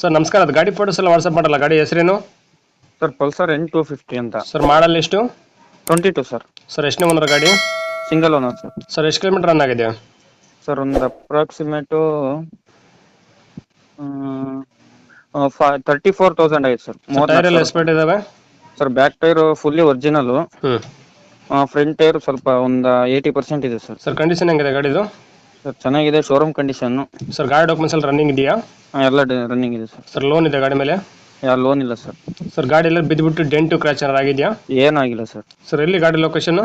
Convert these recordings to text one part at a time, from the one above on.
Sir ನಮಸ್ಕಾರ. ಅದು ಗಾಡಿ ಫೋಟೋಸ್ ಎಲ್ಲ ವಾಟ್ಸಪ್ ಮಾಡಲ್ಲ. ಗಾಡಿ ಹೆಸರೇನು? Sir Pulsar N two fifty ಅಂತ. ಸರ್ ಮಾಡಲ್ ಎಷ್ಟು? ಟ್ವೆಂಟಿ ಟು ಸರ್ ಸರ್ ಎಷ್ಟನೇ ಒಂದರ ಗಾಡಿ? ಸಿಂಗಲ್ ಓನರ್ ಸರ್ ಸರ್ ಎಷ್ಟು ಕಿಲೋಮೀಟರ್ ರನ್ ಆಗಿದೆ ಸರ್ ಒಂದು ಅಪ್ರಾಕ್ಸಿಮೇಟು ತರ್ಟಿ ಫೋರ್ ತೌಸಂಡ್ ಆಯ್ತು ಸರ್ ಟೈರ್ ಎಲ್ಲ ಎಸ್ಪೆಟ್ ಇದಾವೆ sir back tyre fully original ಹ್ಞೂ ಫ್ರಂಟ್ ಟೈರ್ ಸ್ವಲ್ಪ ಒಂದು ಏಯ್ಟಿ ಪರ್ಸೆಂಟ್ ಇದೆ ಸರ್ ಸರ್ ಕಂಡೀಷನ್ ಹೆಂಗಿದೆ ಗಾಡಿದು? ಸರ್ ಚೆನ್ನಾಗಿದೆ ಶೋರೂಮ್ ಕಂಡೀಷನ್ನು ಸರ್ ಗಾಡಿ ಡಾಕ್ಯುಮೆಂಟ್ಸ್ ಎಲ್ಲ ರನ್ನಿಂಗ್ ಇದೆಯಾ? ಎಲ್ಲ ರನ್ನಿಂಗ್ ಇದೆ ಸರ್ ಸರ್ ಲೋನ್ ಇದೆ ಗಾಡಿ ಮೇಲೆ? ಯಾವ ಲೋನ್ ಇಲ್ಲ ಸರ್ ಸರ್ ಗಾಡಿ ಎಲ್ಲ ಬಿದ್ದುಬಿಟ್ಟು ಡೆಂಟು ಕ್ರ್ಯಾಚ್ ಏನಾರು ಆಗಿದೆಯಾ? ಏನಾಗಿಲ್ಲ ಸರ್ ಸರ್ ಎಲ್ಲಿ ಗಾಡಿ ಲೊಕೇಶನ್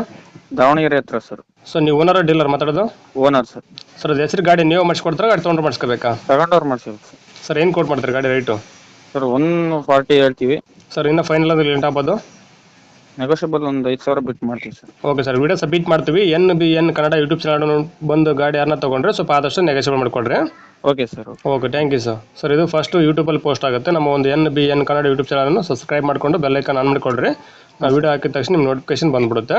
ದಾವಣಗೆರೆ ಹತ್ರ ಸರ್ ಸೊ ನೀವು ಓನರ್ ಡೀಲರ್ ಮಾತಾಡೋದು? ಓನರ್ ಸರ್ ಸರ್ ಅದು ಹೆಸರು ಗಾಡಿ ನೀವು ಮಾಡಿಸ್ಕೊಡ್ತಾರೆ ಗಾಡಿ ತೊಗೊಂಡ್ರೆ ಮಾಡಿಸ್ಕೋಬೇಕಾ? ತಗೊಂಡವ್ರು ಮಾಡ್ಸಿ ಸರ್ ಸರ್ ಏನು ಕೊಟ್ಟು ಮಾಡ್ತಾರೆ ಗಾಡಿ ರೇಟು ಸರ್ ಒನ್ ಫಾರ್ಟಿ ಹೇಳ್ತೀವಿ. ಸರ್ ಇನ್ನೂ ಫೈನಲ್ ಅಂದ್ರೆ ಲೇಟ್ ಆಗ್ಬೋದು? ನೆಗೋಷಿಯಬಲ್ ಒಂದು ಐದು ಸಾವಿರ ಬಿಟ್ಟು ಮಾಡ್ತೀವಿ sir. Okay sir video submit ಮಾಡ್ತೀವಿ. N B N Kannada YouTube channel ಬಂದು ಗಾಡಿ ಯಾರನ್ನ ತೊಗೊಂಡ್ರೆ ಸ್ವಲ್ಪ ಆದಷ್ಟು ನೆಗೋಷಿಯಬಲ್ ಮಾಡಿಕೊಡ್ರಿ. Okay sir okay thank you sir sir ಇದು ಫಸ್ಟು ಯೂಟ್ಯೂಬಲ್ಲಿ ಪೋಸ್ಟ್ ಆಗುತ್ತೆ. ನಮ್ಮ ಒಂದು N B N Kannada YouTube ಚಾನಲನ್ನು ಸಬ್ಸ್ಕ್ರೈಬ್ ಮಾಡಿಕೊಂಡು ಬೆಲ್ಲೈಕನ್ ಆನ್ ಮಾಡಿಕೊಡ್ರಿ. ನಾವು ವಿಡಿಯೋ ಹಾಕಿದ ತಕ್ಷಣ ನಿಮ್ಮ ನೋಟಿಫಿಕೇಶನ್ ಬಂದ್ಬಿಡುತ್ತೆ.